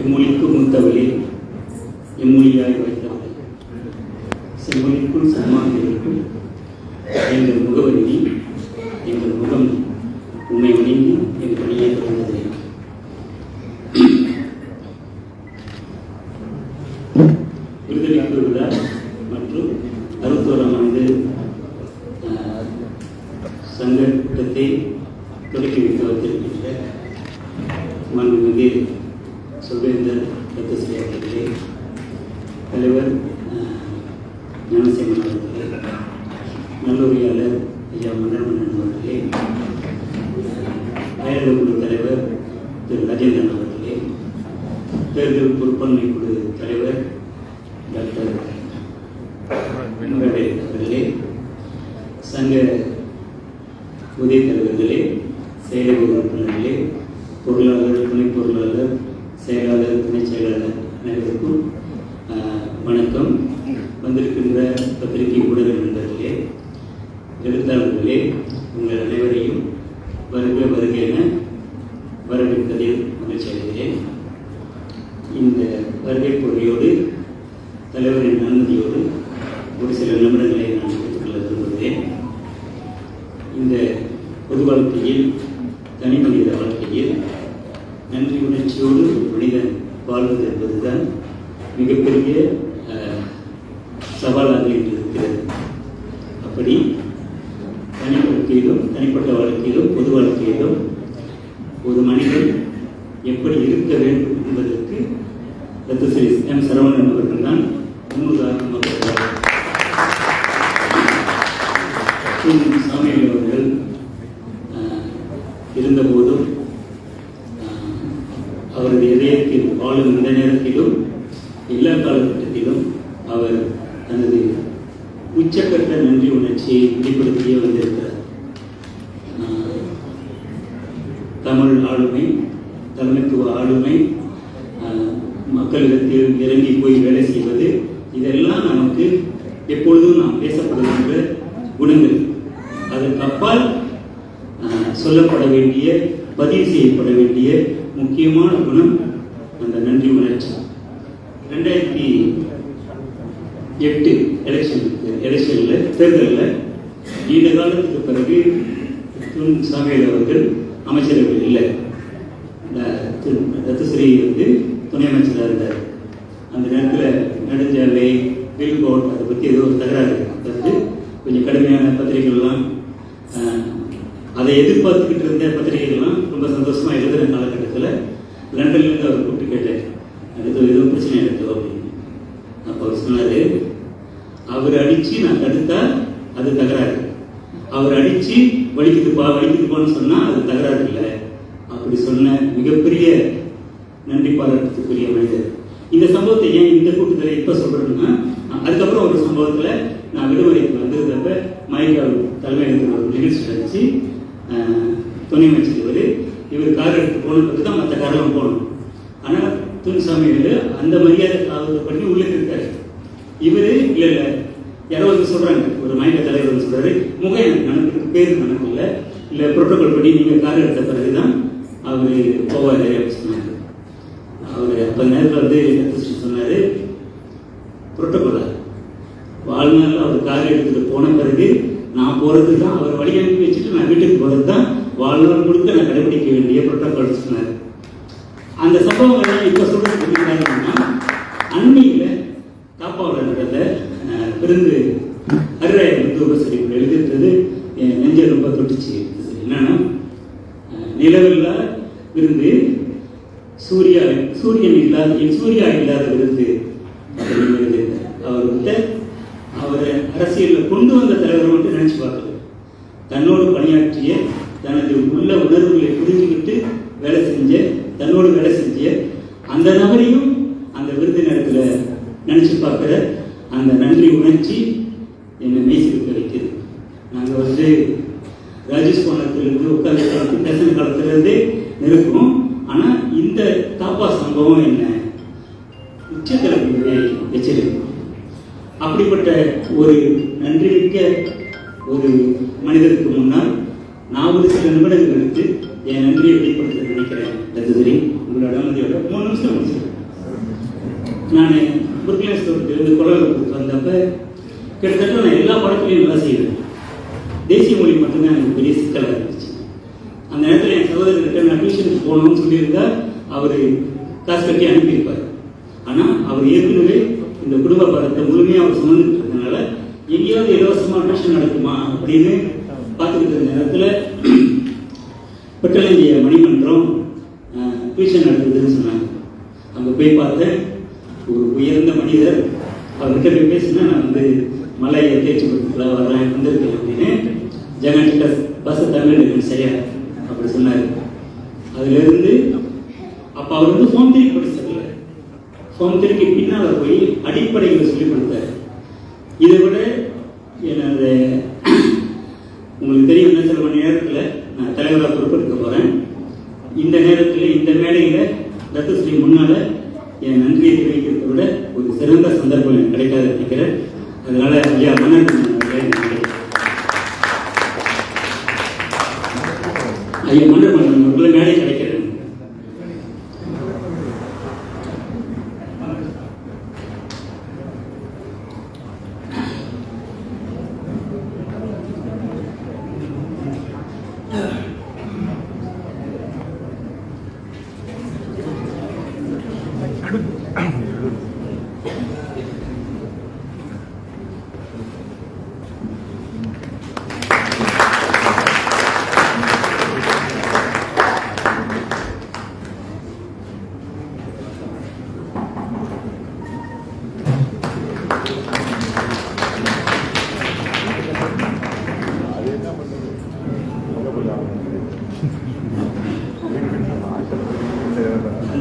எம்மொழிக்கு மூத்தவளே எம்மொழியாய் வைத்தவளே செம்மொழிக்குள் சன்மானத்திற்குள் எங்கள் முகவரி எங்கள் முகம் நீ. உண்மை வணங்கி என் பணியை தொடர்ந்தது விருதுநீக்கு விழா மற்றும் அறுபத்தோராம் ஆண்டு சங்கத்தை தொடக்கி வைத்து வந்திருக்கின்ற மண்மிகு சுபேந்தர் ரத்தஸ்ரீ அவர்களே தலைவர் ஆஹ், அவர்களே நல்லுரையாளர் ஐயா மன்னர்மன்னன் அவர்களே ஆயுத குழு தலைவர் திரு ராஜேந்திரன் அவர்களே தேர்தல் பொறுப்பாண்மை செயலாளர் துணை செயலாளர் அனைவருக்கும் வணக்கம். வந்திருக்கின்ற பத்திரிகை ஊடக நண்பர்களே எழுத்தாளர்களே உங்கள் அனைவரையும் வருக வருக என வரவேற்பதில் மகிழ்ச்சி அடைகிறேன் இந்த வருகை பொறியோடு தலைவரின் அனுமதியோடு ஒரு சில நிமிடங்களை நான் எடுத்துக்கொள்ள விரும்புகிறேன். இந்த பொது வாழ்க்கையில் தனிமனித மனித வாழ்க்கையில் நன்றி உணர்ச்சியோடு ஒரு மனிதன் வாழ்வது என்பதுதான் மிகப்பெரிய சவால் சவாலாக இருக்கிறது அப்படி தனி வாழ்க்கையிலும் தனிப்பட்ட வாழ்க்கையிலும் பொது வாழ்க்கையிலும் ஒரு மனிதன் எப்படி இருக்க வேண்டும் என்பதற்கு ரத்து ஸ்ரீ எம் சரவணன் அவர்கள் தான் முன்னுதாரணமாக இருக்கிறார். பின் சாமியல் அவர்கள் ஆஹ், இருந்தபோதும் ஆஹ், அவரது இதயத்தில் வாழும் இந்த நேரத்திலும் எல்லா காலகட்டத்திலும் அவர் தனது உச்சக்கட்ட நன்றி உணர்ச்சியை வெளிப்படுத்தியே வந்திருக்கிறார். தமிழ் ஆளுமை தலைமைத்துவ ஆளுமை மக்களிடத்தில் இறங்கி போய் வேலை செய்வது இதெல்லாம் நமக்கு எப்பொழுதும் நாம் பேசப்படுகின்ற குணங்கள் அதற்கு அப்பால் ஆஹ், சொல்லப்பட வேண்டிய பதிவு செய்யப்பட வேண்டிய முக்கியமான குணம் அந்த நன்றி உணர்ச்சி. ரெண்டாயிரத்தி எட்டு எலெக்ஷன் எலெக்ஷனில் தேர்தலில் நீண்ட காலத்துக்கு பிறகு துன் சாமியல் அவர்கள் அமைச்சரவையில் இல்லை. ரத்தஸ்ரீ வந்து துணை அமைச்சராக இருந்தார். அந்த நேரத்தில் நெடுஞ்சாலை பில்போர்ட் அதை பற்றி ஏதோ ஒரு தகராறு. வந்து கொஞ்சம் கடுமையான பத்திரிகைகள்லாம் அதை எதிர்பார்த்துக்கிட்டு இருந்த பத்திரிகைகள்லாம் ரொம்ப சந்தோஷமாக எழுதுகிற காலகட்டத்தில் லண்டன்லேருந்து அவர் கூப்பிட்டு கேட்டார் அடுத்து எதுவும் பிரச்சனை எடுத்தோ அப்படின்னு அப்போ அவர் சொன்னார் அவர் அடித்து நான் தடுத்தா அது தகராறு அவர் அடித்து வலிக்குதுப்பா வலிக்குதுப்பான்னு சொன்னால் அது தகராறு இல்லை. அப்படி சொன்ன மிகப்பெரிய நன்றி பாராட்டத்துக்குரிய மனிதர். இந்த சம்பவத்தை ஏன் இந்த கூட்டத்தில் இப்போ சொல்கிறேன்னா அதுக்கப்புறம் ஒரு சம்பவத்தில் நான் விடுமுறைக்கு வந்திருந்தப்ப மைக்கால் தலைமையில் ஒரு நிகழ்ச்சி நடந்துச்சு துணை அமைச்சர் இவர் இவர் கார் எடுத்து போன தான் மற்ற காரெல்லாம் போகணும் ஆனால் துணிசாமி அந்த மரியாதை காவலை பண்ணி உள்ளே இருக்காரு இவர் இல்லை இல்லை யாரோ வந்து சொல்கிறாங்க ஒரு மயக்க தலைவர் வந்து சொல்கிறாரு முகம் எனக்கு பேர் நினைப்பு இல்லை இல்லை படி நீங்கள் கார் எடுத்த பிறகு தான் அவர் போவார். அப்படின்னு சொன்னார் அவர் அப்போ நேரத்தில் வந்து சொன்னார் புரோட்டோகாலா வாழ்நாளில் அவர் கார் எடுத்துகிட்டு போன பிறகு நான் போகிறது தான் அவர் வழி அனுப்பி வச்சுட்டு நான் வீட்டுக்கு போகிறது தான் வாழ்நாள் முழுக்க நான் கடைபிடிக்க வேண்டிய புரோட்டோகால் சொன்னார். அந்த சம்பவம் எல்லாம் இப்போ சொல்றது என்னன்னா அஹ், நிலவில்லா விருந்து சூர்யா சூரியன் இல்லாத சூர்யா இல்லாத விருந்து அப்படிங்கிறது அவர் வந்து அவரை அரசியலில் கொண்டு வந்த தலைவர் மட்டும் நினைச்சு பார்க்கல தன்னோடு பணியாற்றிய தனது உள்ள உணர்வுகளை புரிஞ்சுக்கிட்டு வேலை செஞ்ச தன்னோடு வேலை செஞ்ச அந்த நபரையும் அந்த விருது நேரத்தில் நினச்சி பார்க்குற அந்த நன்றி உணர்ச்சி என்னை மெய்சிருக்க வைக்குது நாங்கள் வந்து இருக்கும் ஆனால் இந்த தாப்பா சம்பவம் என்ன? உச்சத்தில் வச்சிருக்கும் அப்படிப்பட்ட ஒரு நன்றிமிக்க ஒரு மனிதருக்கு முன்னால் நான் ஒரு சில நிமிடங்கள் எடுத்து என் நன்றியை வெளிப்படுத்த நினைக்கிறேன் தத்துதிரி உங்களோட அனுமதியோட மூணு நிமிஷம் முடிச்சிருக்கேன் நான் புருக்லேன் குழந்தைக்கு வந்தப்ப கிட்டத்தட்ட நான் எல்லா படத்துலையும் நல்லா செய்வேன். தேசிய மொழி மட்டும்தான் எனக்கு பெரிய சிக்கலாக இருந்துச்சு அந்த நேரத்தில் என் சகோதரர்கிட்ட நான் டியூஷனுக்கு போகணும்னு சொல்லியிருந்தா அவர் காசு கட்டி அனுப்பியிருப்பார். ஆனால் அவர் ஏற்கனவே இந்த குடும்ப பாரத்தை முழுமையாக அவர் சுமந்துட்டு எங்கேயாவது இலவசமாக டியூஷன் நடக்குமா அப்படின்னு பார்த்துக்கிட்டு இருந்த நேரத்தில் பெட்டலஞ்சிய மணிமன்றம் டியூஷன் நடக்குதுன்னு சொன்னாங்க. அங்கே போய் பார்த்தேன். ஒரு உயர்ந்த மனிதர். அவர்கிட்ட போய் பேசினா நான் வந்து மலையை தேய்ச்சி கொடுத்துல வரேன் வந்திருக்கேன் அப்படின்னு. ஜெகன்கிட்ட பஸ் தமிழ் எனக்கு சரியா அப்படி சொன்னார். அதுலேருந்து அப்போ அவர் வந்து ஃபோன் த்ரீ படிச்சதில்ல ஃபோன் பின்னால் போய் அடிப்படைகளை சொல்லி கொடுத்தாரு. இதை விட எனது உங்களுக்கு தெரியும் என்ன சில மணி நேரத்தில் நான் தலைவராக பொறுப்பெடுக்க போகிறேன் இந்த நேரத்தில் இந்த மேடையில் தத்துஸ்ரீ முன்னால் என் நன்றியை தெரிவிக்கிறதை விட ஒரு சிறந்த சந்தர்ப்பம் எனக்கு கிடைக்காது நினைக்கிறேன். அதனால ஐயா மன்னர் அவர்களே நன்றி. ஐயா மன்னர் மன்னன் அவர்களை மேடை கிடைக்கிறேன்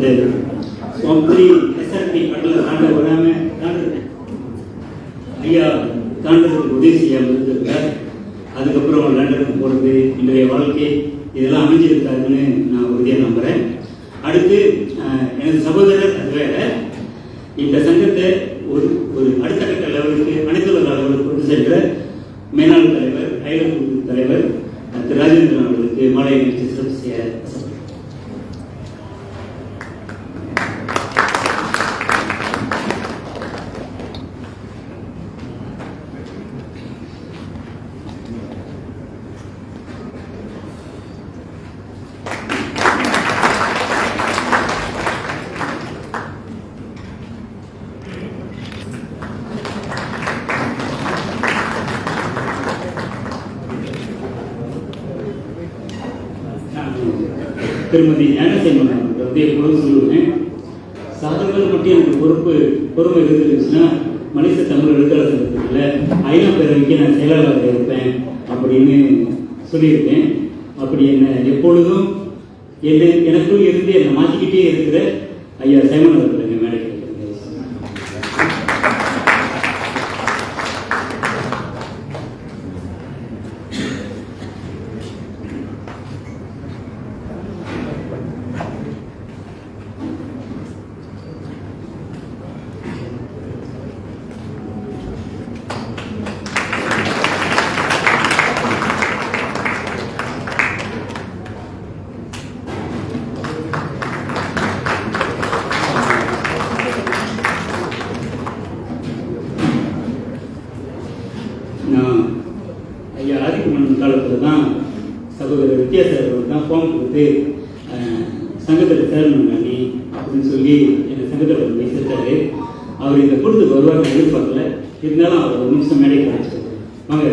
அந்த சுவாமி எஸ்ஆர்பி கடலில் தாண்ட விடாம தாண்டுறேன் ஐயா தாண்டதுக்கு உதவி செய்யாமல் இருந்திருக்கார் அதுக்கப்புறம் லண்டனுக்கு போகிறது இன்றைய வாழ்க்கை இதெல்லாம் அமைஞ்சிருக்காருன்னு நான் உறுதியாக நம்புகிறேன் அடுத்து அஹ், எனது சகோதரர் அது வேற இந்த சங்கத்தை ஒரு ஒரு அடுத்த கட்ட லெவலுக்கு அனைத்துலக அளவுக்கு கொண்டு சென்ற மேலாண் தலைவர் அயலகுழு தலைவர் அஹ், திரு ராஜேந்திரன் அவர்களுக்கு மாலை நிகழ்ச்சி சிறப்பு செய்ய ஆசைப்படுகிறேன். நான் திருமதி ஞானசேமன் அவர்கள் வந்து எப்பொழுதும் சொல்லுவேன் சாதகங்கள் மட்டும் எனக்கு பொறுப்பு பொறுமை இருந்துச்சுன்னா மனித தமிழ் எழுத்தாளர் சங்கத்தில் ஐநா பேரவைக்கு நான் செயலாளராக இருப்பேன் அப்படின்னு சொல்லியிருக்கேன். அப்படி என்ன எப்பொழுதும் என்ன எனக்குள் இருந்து என்னை மாற்றிக்கிட்டே இருக்கிற ஐயா சைமன் அவர்கள் வந்து சங்கத்தில் சேரணும் நீ அப்படின்னு சொல்லி என்னை சங்கத்தில் கொண்டு சேர்த்தாரு அவர் இந்த கூட்டத்துக்கு வருவாங்க எதிர்பார்க்கல. இருந்தாலும் அவர் ஒரு நிமிஷம் மேடைக்கு அழைச்சிட்டு வாங்க.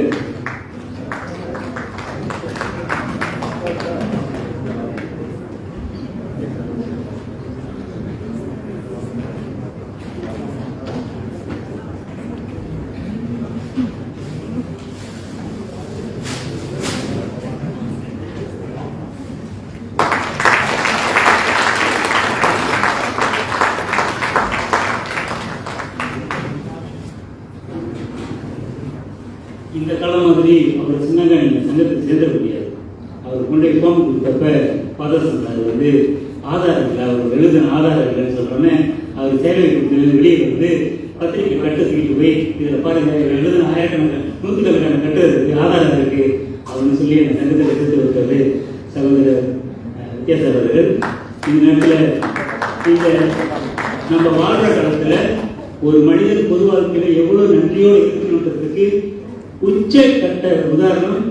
இந்த காலம் மாதிரி அவர் சின்னங்க நீங்கள் சங்கத்துக்கு சேர்ந்துட முடியாது அவர் கொண்டு போய் ஃபார்ம் கொடுத்தப்ப ஃபாதர் சொன்னார் வந்து ஆதாரம் இல்லை அவர் எழுதின ஆதாரம் இல்லைன்னு சொல்கிறோன்னே அவர் சேவை கொடுத்து வெளியே வந்து பத்திரிக்கை கட்ட தூக்கிட்டு போய் இதில் பாருங்க எழுதின ஆயிரக்கணக்கான நூற்றுக்கணக்கான கட்டு இருக்கு ஆதாரம் இருக்கு அப்படின்னு சொல்லி அந்த சங்கத்தில் எடுத்து விட்டது சகோதரர் அஹ், அவர்கள். இந்த நேரத்தில் இந்த நம்ம வாழ்ற காலத்தில் ஒரு மனிதன் பொது வாழ்க்கையில் எவ்வளோ நன்றியோடு இருக்கணுன்றதுக்கு உச்ச கட்ட உதாரணம்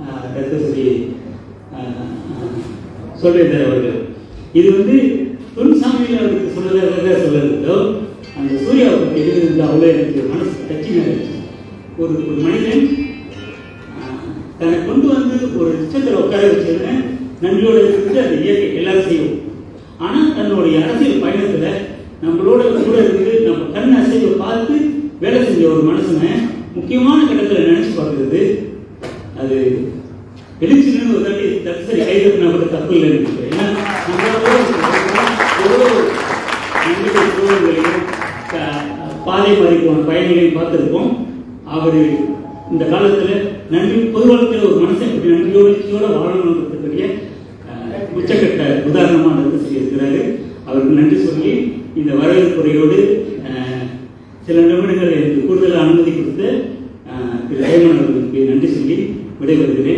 ஆஹ், சொல்லியிருந்தார் அவர்கள். இது வந்து துன்சாமியில் அவருக்கு சொல்லதாக சொல்லதோ அந்த சூர்யாவுக்கு பற்றி எழுதுறது அவ்வளோ எனக்கு மனசு கட்சியாக ஒரு ஒரு மனிதன் தன்னை கொண்டு வந்து ஒரு உச்சத்தில் உட்கார வச்சதுன்னு நன்றியோடு இருந்து அந்த இயற்கை எல்லாரும் செய்வோம். ஆனால் தன்னுடைய அரசியல் பயணத்தில் நம்மளோட கூட இருந்து நம்ம கண் அசைவை பார்த்து வேலை செஞ்ச ஒரு மனுஷனை முக்கியமான கட்டத்தில் நினைச்சு பார்க்கறது அது எழுச்சின்னு ஒரு தப்பு சரி பண்ண கூட தப்பு இல்லைன்னு நினைக்கிறேன். ஏன்னா பாதை மாறி போன பயணிகளையும் பார்த்துருக்கோம் அவர் இந்த காலத்தில் நன்றி பொது ஒரு மனுஷன் இப்படி நன்றியோடு வாழணுன்றதுக்குரிய உச்சக்கட்ட உதாரணமாக நடந்து செய்திருக்கிறாரு அவருக்கு நன்றி சொல்லி இந்த வரவேற்புரையோடு அஹ், சில நிமிடங்கள் எனக்கு கூடுதல் அனுமதி கொடுத்து அஹ், திரு ஜெயமன் அவர்களுக்கு நன்றி சொல்லி விடைபெறுகிறேன்.